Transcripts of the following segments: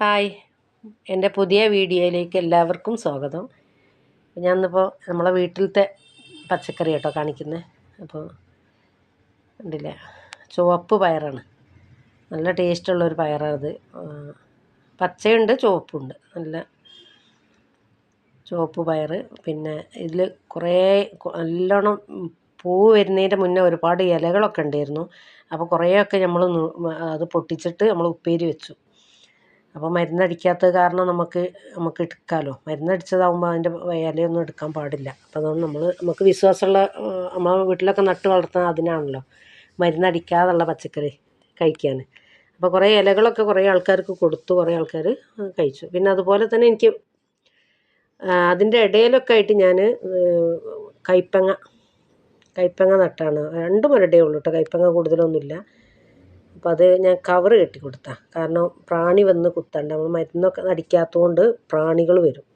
Hi. എന്റെ പുതിയ വീഡിയോയിലേക്ക് എല്ലാവർക്കും സ്വാഗതം. ഞാൻ ഇന്നിപ്പോൾ നമ്മളെ വീട്ടിലത്തെ പച്ചക്കറി കേട്ടോ കാണിക്കുന്നത് അപ്പോൾ കണ്ടില്ലേ? ചുവപ്പ് പയറാണ്. നല്ല ടേസ്റ്റുള്ളൊരു പയറാണത്. പച്ചയുണ്ട് ചുവപ്പുണ്ട്. നല്ല ചുവപ്പ് പയർ പിന്നെ ഇതിൽ കുറേ നല്ലോണം പൂ വരുന്നതിന്റെ മുന്നേ ഒരുപാട് ഇലകളൊക്കെ ഉണ്ടായിരുന്നു. അപ്പോൾ കുറേയൊക്കെ നമ്മൾ അത് പൊട്ടിച്ചിട്ട് നമ്മൾ ഉപ്പേരി വെച്ചു. അപ്പോൾ മരുന്നടിക്കാത്തത് കാരണം നമുക്ക് നമുക്ക് എടുക്കാമല്ലോ മരുന്നടിച്ചതാകുമ്പോൾ അതിന്റെ ഇലയൊന്നും എടുക്കാൻ പാടില്ല. അപ്പോൾ അതുകൊണ്ട് നമ്മൾ നമുക്ക് വിശ്വാസമുള്ള നമ്മളെ വീട്ടിലൊക്കെ നട്ട് വളർത്തുന്ന അതിനാണല്ലോ മരുന്നടിക്കാതുള്ള പച്ചക്കറി കഴിക്കാൻ അപ്പോൾ കുറേ ഇലകളൊക്കെ കുറേ ആൾക്കാർക്ക് കൊടുത്തു കുറേ ആൾക്കാർ കഴിച്ചു. പിന്നെ അതുപോലെ തന്നെ എനിക്ക് അതിന്റെ ഇടയിലൊക്കെ ആയിട്ട് ഞാൻ കൈപ്പങ്ങ കൈപ്പങ്ങ നട്ടാണ്. രണ്ട് മുരടേ ഉള്ളൂ കേട്ടോ. കൈപ്പങ്ങ കൂടുതലൊന്നുമില്ല. അപ്പോൾ അത് ഞാൻ കവർ കെട്ടി കൊടുത്താൽ കാരണം പ്രാണി വന്ന് കുത്തണ്ട നമ്മൾ മരുന്നൊക്കെ അടിക്കാത്തതുകൊണ്ട് പ്രാണികൾ വരും.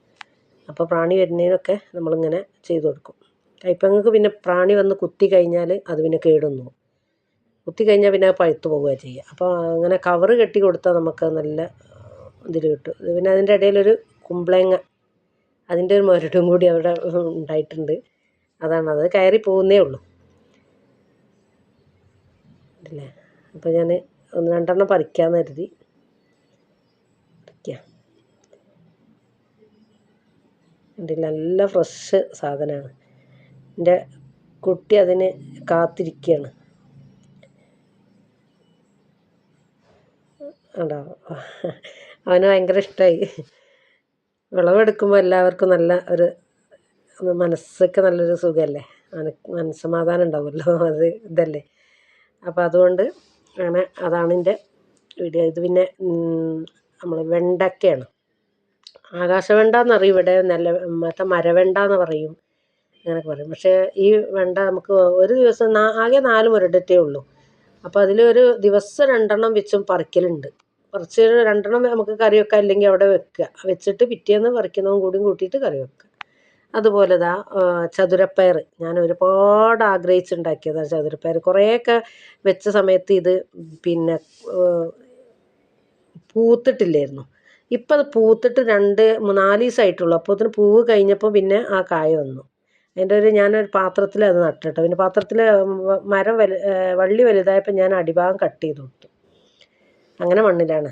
അപ്പോൾ പ്രാണി വരുന്നതിനൊക്കെ നമ്മളിങ്ങനെ ചെയ്തു കൊടുക്കും. കൈപ്പങ്ങൾക്ക് പിന്നെ പ്രാണി വന്ന് കുത്തി കഴിഞ്ഞാൽ അത് പിന്നെ കേടുന്നു. കുത്തി കഴിഞ്ഞാൽ പിന്നെ പഴുത്തു പോവുക ചെയ്യുക അപ്പോൾ അങ്ങനെ കവറ് കെട്ടി കൊടുത്താൽ നമുക്ക് നല്ല ഇതിൽ കിട്ടും. പിന്നെ അതിന്റെ ഇടയിലൊരു കുമ്പളങ്ങ അതിന്റെ ഒരു മരടും കൂടി അവിടെ ഉണ്ടായിട്ടുണ്ട്. അതാണ്. അത് കയറി പോകുന്നേ ഉള്ളൂ. അല്ലേ അപ്പോൾ ഞാൻ ഒന്ന് രണ്ടെണ്ണം പറിക്കാമെന്ന് കരുതി. കണ്ടില്ല? നല്ല ഫ്രഷ് സാധനമാണ് എന്റെ കുട്ടി അതിന് കാത്തിരിക്കുകയാണ് ഉണ്ടോ അവന് ഭയങ്കര ഇഷ്ടമായി വിളവെടുക്കുമ്പോൾ എല്ലാവർക്കും നല്ല ഒരു മനസ്സൊക്കെ നല്ലൊരു സുഖമല്ലേ മനസ്സമാധാനം ഉണ്ടാവുമല്ലോ അത് ഇതല്ലേ? അപ്പോൾ അതുകൊണ്ട് അങ്ങനെ അതാണ് എന്റെ വീഡിയോ. ഇത് പിന്നെ നമ്മൾ വെണ്ടയ്ക്കയാണ് ആകാശവെണ്ട എന്നറിയും ഇവിടെ നല്ല മറ്റേ മരവെണ്ട എന്ന് പറയും. അങ്ങനെയൊക്കെ പറയും. പക്ഷേ ഈ വെണ്ട നമുക്ക് ഒരു ദിവസം ആകെ നാല് മുരടറ്റേ ഉള്ളൂ. അപ്പോൾ അതിലൊരു ദിവസം രണ്ടെണ്ണം വെച്ചും പറിക്കലുണ്ട്. കുറച്ച് രണ്ടെണ്ണം നമുക്ക് കറി വെക്കാം. അല്ലെങ്കിൽ അവിടെ വെക്കുക. വെച്ചിട്ട് പിറ്റേന്ന് പറിക്കുന്നതും കൂടിയും കൂട്ടിയിട്ട് കറി വെക്കുക. അതുപോലെ ദാ ചതുരപ്പയർ ഞാൻ ഒരുപാട് ആഗ്രഹിച്ചുണ്ടാക്കിയതാണ് ചതുരപ്പയർ കുറേയൊക്കെ വെച്ച സമയത്ത് ഇത് പിന്നെ പൂത്തിട്ടില്ലായിരുന്നു. ഇപ്പം അത് പൂത്തിട്ട് രണ്ട് നാല് ദിവസമായിട്ടുള്ളൂ അപ്പോൾ അതിന് പൂവ് കഴിഞ്ഞപ്പോൾ പിന്നെ ആ കായ വന്നു. അതിന്റെ ഒരു ഞാനൊരു പാത്രത്തിൽ അത് നട്ടിട്ടോ. പിന്നെ പാത്രത്തിൽ മരം വലു വള്ളി വലുതായപ്പോൾ ഞാൻ അടിഭാഗം കട്ട് ചെയ്ത് കൊടുത്തു. അങ്ങനെ മണ്ണിലാണ്.